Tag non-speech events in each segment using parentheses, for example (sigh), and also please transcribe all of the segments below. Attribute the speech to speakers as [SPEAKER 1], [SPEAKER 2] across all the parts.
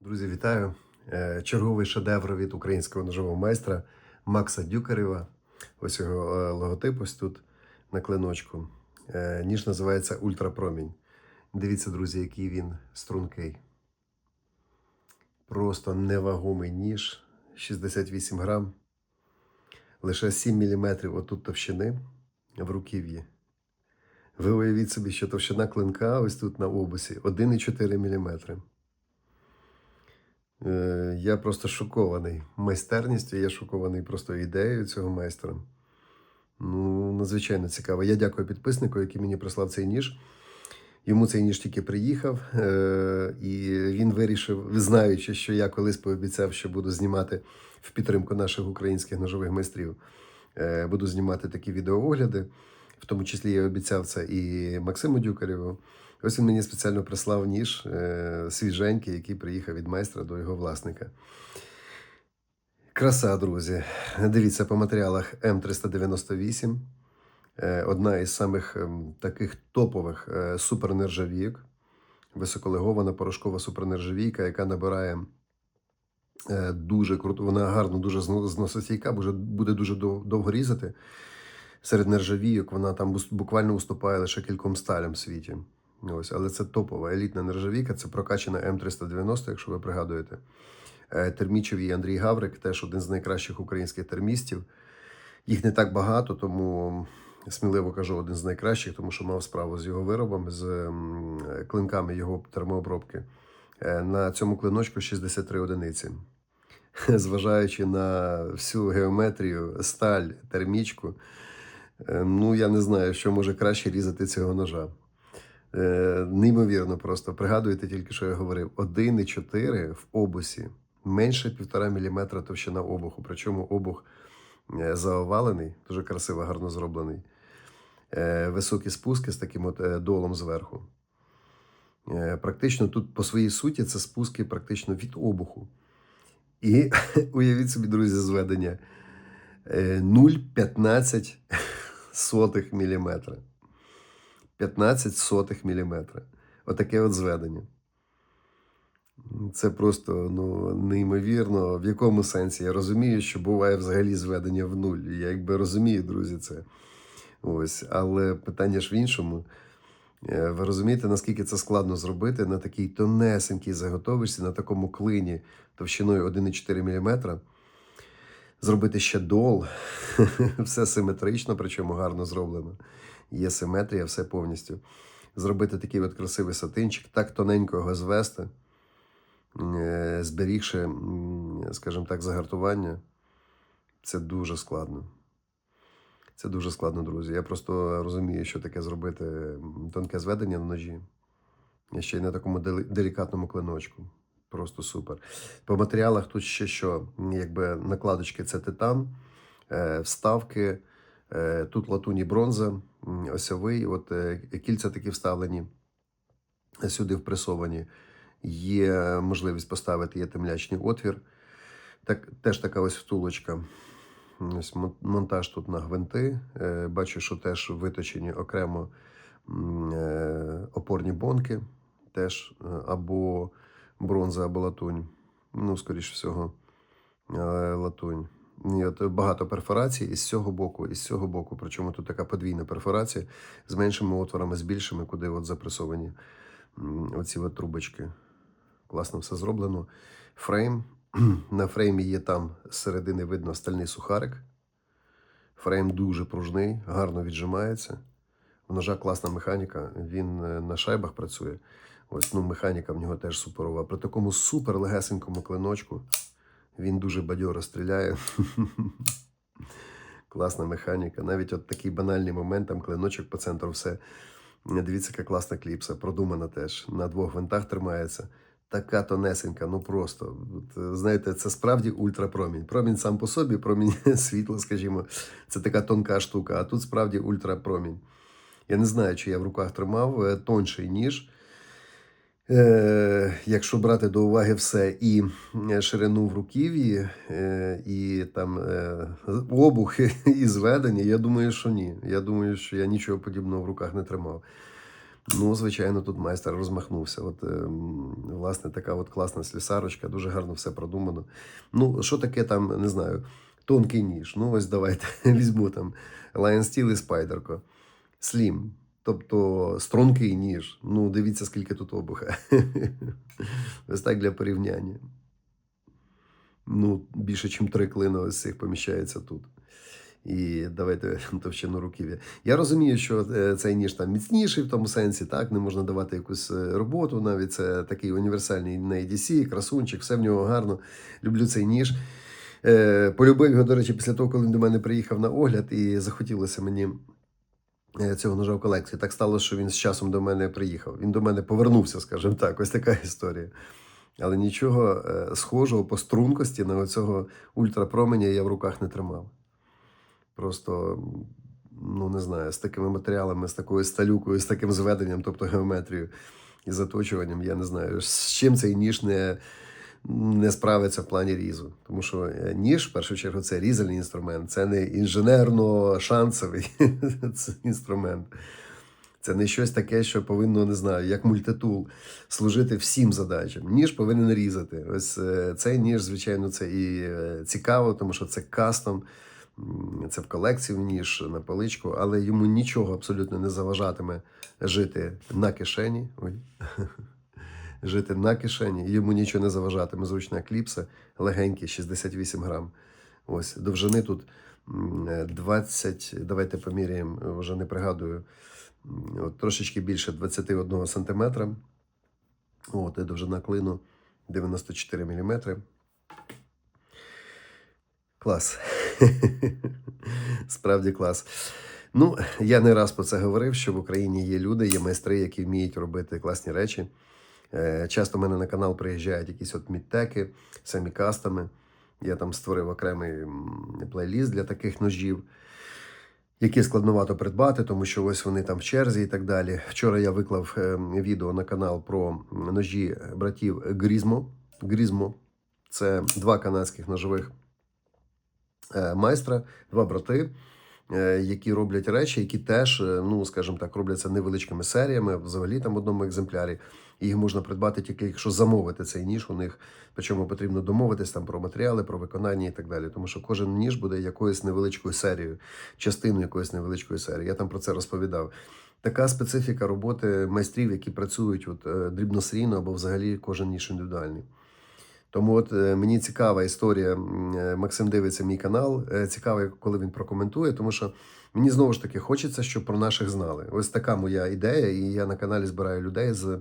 [SPEAKER 1] Друзі, вітаю! Е, Черговий шедевр від українського ножового майстра Макса Дюкарева. Ось його е, логотип ось тут на клиночку. Е, Ніж називається Ультрапромінь. Дивіться, друзі, який він стрункий. Просто невагомий ніж, 68 грам, лише 7 мм отут товщини в руків'ї. Ви уявіть собі, що товщина клинка ось тут на обусі 1,4 мм. Е, Я просто шокований майстерністю, я шокований просто ідеєю цього майстра. Ну, надзвичайно цікаво. Я дякую підписнику, який мені прислав цей ніж. Йому цей ніж тільки приїхав, е- і він вирішив, знаючи, що я колись пообіцяв, що буду знімати в підтримку наших українських ножових майстрів. Е- буду знімати такі відеоогляди. В тому числі я обіцяв це і Максиму Дюкарєву. Ось він мені спеціально прислав ніж е, свіженький, який приїхав від майстра до його власника. Краса, друзі. Дивіться по матеріалах М398. Е, одна із самих ем, таких топових е, супернержавійок. Високолегована порошкова супернержавійка, яка набирає дуже круто. Вона гарно, дуже зносостійка, буде дуже довго різати. Серед нержавійок вона там буквально уступає лише кільком сталям в світі. Ось, але це топова елітна нержавійка, це прокачана М390, якщо ви пригадуєте. Е, Термічев і Андрій Гаврик теж один з найкращих українських термістів. Їх не так багато, тому сміливо кажу, один з найкращих, тому що мав справу з його виробами, з клинками його термообробки. Е, На цьому клиночку 63 одиниці. Зважаючи на всю геометрію, сталь, термічку, ну я не знаю, що може краще різати цього ножа. Е, Неймовірно просто. Пригадуєте тільки, що я говорив: 1,4 в обусі, менше 1,5 мм товщина обуху. Причому обух е, заовалений, дуже красиво, гарно зроблений. Е, Високі спуски з таким от е, долом зверху. Е, Практично тут по своїй суті це спуски практично від обуху. І (laughs) уявіть собі, друзі, зведення е, 0,15 сотих міліметра. 15 сотих міліметра. Отаке от зведення. Це просто ну, неймовірно. В якому сенсі? Я розумію, що буває взагалі зведення в нуль. Я якби розумію, друзі, це. Ось. Але питання ж в іншому. Е, Ви розумієте, наскільки це складно зробити на такій тонесенькій заготовочці, на такому клині товщиною 1,4 мм. Зробити ще дол, (laughs) все симетрично, причому гарно зроблено. Є симетрія, все повністю. Зробити такий от красивий сатинчик, так тоненько його звести, е, зберігши, скажімо так, загартування. Це дуже складно. Це дуже складно, друзі. Я просто розумію, що таке зробити тонке зведення на ножі. Ще й на такому делікатному клиночку. Просто супер. По матеріалах тут ще що? Якби накладочки це титан, е, вставки, е, тут латунь і бронза, осьовий, от е, кільця такі вставлені, сюди впресовані. Є можливість поставити є темлячний отвір. Так, теж така ось втулочка. Ось монтаж тут на гвинти. Бачу, що теж виточені окремо опорні бонки, теж або бронза, або латунь. Ну, скоріш всього, е, латунь. І багато перфорацій із цього боку, і з цього боку. Причому тут така подвійна перфорація з меншими отворами, з більшими, куди от запресовані оці от трубочки. Класно все зроблено. Фрейм. (clears throat) На фреймі є там з середини видно стальний сухарик. Фрейм дуже пружний, гарно віджимається. У ножа класна механіка, він е, на шайбах працює. Ось ну, механіка в нього теж суперова. При такому супер легесенькому клиночку він дуже бадьоро стріляє. (laughs) Класна механіка. Навіть от такий банальний момент, там клиночок по центру все. Дивіться, яка класна кліпса, продумана теж. На двох винтах тримається. Така тонесенька, ну просто. Знаєте, це справді ультрапромінь. Промінь сам по собі, промінь (laughs) світла, скажімо, це така тонка штука, а тут справді ультрапромінь. Я не знаю, чи я в руках тримав е, тонший ніж. Е, якщо брати до уваги все і е, ширину в руків'ї, е, і там е, обух, (laughs) і зведення, я думаю, що ні. Я думаю, що я нічого подібного в руках не тримав. Ну, звичайно, тут майстер розмахнувся. От, ем, власне, така от класна слісарочка, дуже гарно все продумано. Ну, що таке там, не знаю, тонкий ніж. Ну, ось давайте (laughs) візьму там Lion Steel і Спайдерко. Слім. Тобто стрункий ніж. Ну, дивіться, скільки тут обуха. (laughs) Ось так для порівняння. Ну, більше, ніж три клина ось цих поміщається тут. І давайте (laughs) товщину руків'я. Я розумію, що е, цей ніж там міцніший в тому сенсі, так, не можна давати якусь е, роботу. Навіть це такий універсальний на EDC, красунчик, все в нього гарно. Люблю цей ніж. Е, полюбив його, до речі, після того, коли він до мене приїхав на огляд, і захотілося мені цього ножа в колекції. Так сталося, що він з часом до мене приїхав. Він до мене повернувся, скажімо так. Ось така історія. Але нічого е, схожого по стрункості на оцього ультрапроменя я в руках не тримав. Просто, ну не знаю, з такими матеріалами, з такою сталюкою, з таким зведенням, тобто геометрією і заточуванням, я не знаю, з чим цей ніж не, не справиться в плані різу. Тому що е, ніж, в першу чергу, це різальний інструмент, це не інженерно-шансовий (laughs) інструмент. Це не щось таке, що повинно, не знаю, як мультитул, служити всім задачам. Ніж повинен різати. Ось е, цей ніж, звичайно, це і е, цікаво, тому що це кастом, це в колекцію ніж на поличку, але йому нічого абсолютно не заважатиме жити на кишені. Ой. (laughs) Жити на кишені, йому нічого не заважатиме. Зручна кліпса, легенький, 68 грам. Ось довжини тут е, 20, давайте поміряємо, вже не пригадую. От, трошечки більше 21 сантиметра. От, і довжина клину 94 мм. Клас. (laughs) Справді клас. Ну, я не раз про це говорив, що в Україні є люди, є майстри, які вміють робити класні речі. Е, Часто в мене на канал приїжджають якісь от мідтеки, самі кастами. Я там створив окремий плейліст для таких ножів які складновато придбати, тому що ось вони там в черзі і так далі. Вчора я виклав е, відео на канал про ножі братів Грізмо. Грізмо це два канадських ножових е, майстра, два брати, які роблять речі, які теж, е, ну скажімо так, робляться невеличкими серіями, взагалі там в одному екземплярі. Їх можна придбати тільки якщо замовити цей ніж у них. Причому потрібно домовитись там про матеріали, про виконання і так далі. Тому що кожен ніж буде якоюсь невеличкою серією, частиною якоїсь невеличкої серії. Я там про це розповідав. Така специфіка роботи майстрів, які працюють от, е, дрібносерійно або взагалі кожен ніж індивідуальний. Тому от е, мені цікава історія. е, Максим дивиться мій канал. е, Цікаво, коли він прокоментує, тому що мені знову ж таки хочеться, щоб про наших знали. Ось така моя ідея, і я на каналі збираю людей з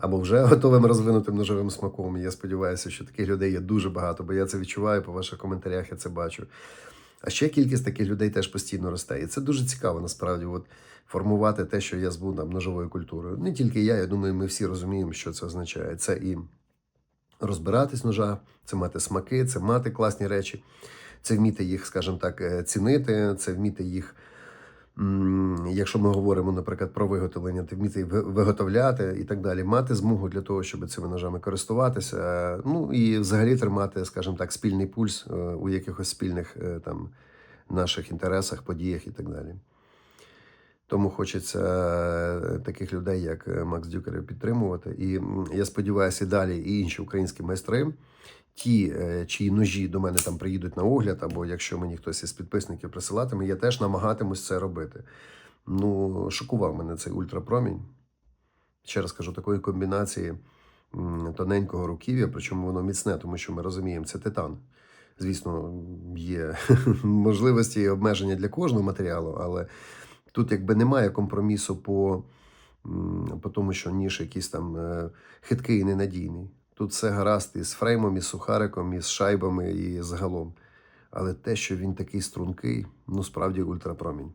[SPEAKER 1] або вже (laughs) готовим розвинутим ножовим смаком. Я сподіваюся, що таких людей є дуже багато, бо я це відчуваю по ваших коментарях, я це бачу. А ще кількість таких людей теж постійно росте. І це дуже цікаво насправді. От формувати те, що я зву там ножовою культурою. Не тільки я, я думаю, ми всі розуміємо, що це означає. Це і розбиратись ножа, це мати смаки, це мати класні речі, це вміти їх, скажімо так, е, цінити, це вміти їх. Якщо ми говоримо, наприклад, про виготовлення, то вміти виготовляти і так далі, мати змогу для того, щоб цими ножами користуватися. Ну і взагалі тримати, скажімо так, спільний пульс е, у якихось спільних е, там наших інтересах, подіях і так далі. Тому хочеться е, таких людей, як е, Макс Дюкерів, підтримувати. І я сподіваюся, і далі і інші українські майстри, ті, е, чиї ножі до мене там приїдуть на огляд, або якщо мені хтось із підписників присилатиме, я теж намагатимусь це робити. Ну, шокував мене цей ультрапромінь. Ще раз кажу, такої комбінації тоненького руків'я, причому воно міцне, тому що ми розуміємо, це титан. Звісно, є (laughs) можливості і обмеження для кожного матеріалу, але тут якби немає компромісу по, по тому, що ніж якийсь там е, хиткий і ненадійний. Тут все гаразд із фреймом, із сухариком, із шайбами і загалом. Але те, що він такий стрункий, ну справді ультрапромінь.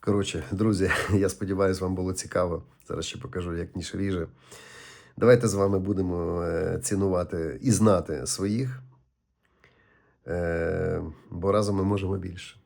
[SPEAKER 1] Коротше, друзі, (laughs) я сподіваюся, вам було цікаво. Зараз ще покажу, як ніж ріже. Давайте з вами будемо е, цінувати і знати своїх, е, бо разом ми можемо більше.